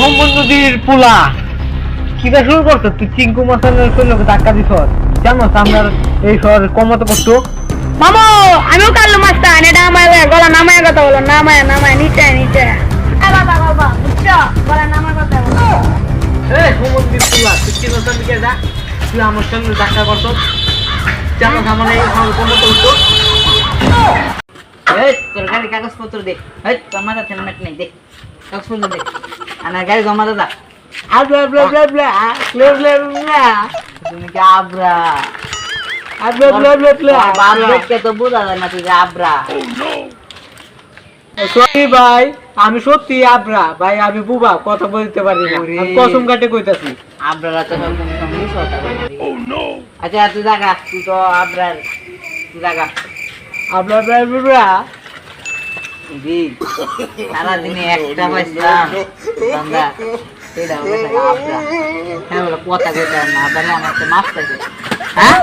সুমন নদীর পোলা কিটা শুরু করতো তুই চিঙ্কু মাসানের শৈলকে ধাক্কা দিছ? জানো আমরা এই শহর কমতে করতো মামু আমিও কালো মাছটা এনে নামায় গলা নামায় কথা বলো নামায় নামায় নিচে নিচে বাবা বাবা বুঝছ? গলা নামায় কথা বলো। এ সুমন নদীর পোলা তুই মাসান দিকে যা? তুই আমার সঙ্গে ধাক্কা করতো জানো আমার এই শহর কমতে করতো এই তোর গাড়ি কাগজপত্র দে। এই তোর মাথা হেলমেট নেই দে। কাগজপত্র দে। গাড়ি জমা দাদা। আবলা আবলা আবলা আবলা আবলা আবলা আবলা তুমি কি আবরা? আবলা আবলা আবলা আবলা বাপ দেখতে তো বোঝা যায় না তুই যে আবরা। সরি ভাই আমি সত্যি আবরা। ভাই আমি বুবা কথা বলতে পারি না। আমি কসম কাটে কইতাছি। আবরারা তো মিস আচ্ছা তুই দেখা তুই তো আবরার তুই আবলা আবলা জি সারাদিনে একটা পাইছিলাম সেটা হ্যাঁ বলে, কথা কইতে না, আবার আমার তো মাছ থাকে। হ্যাঁ?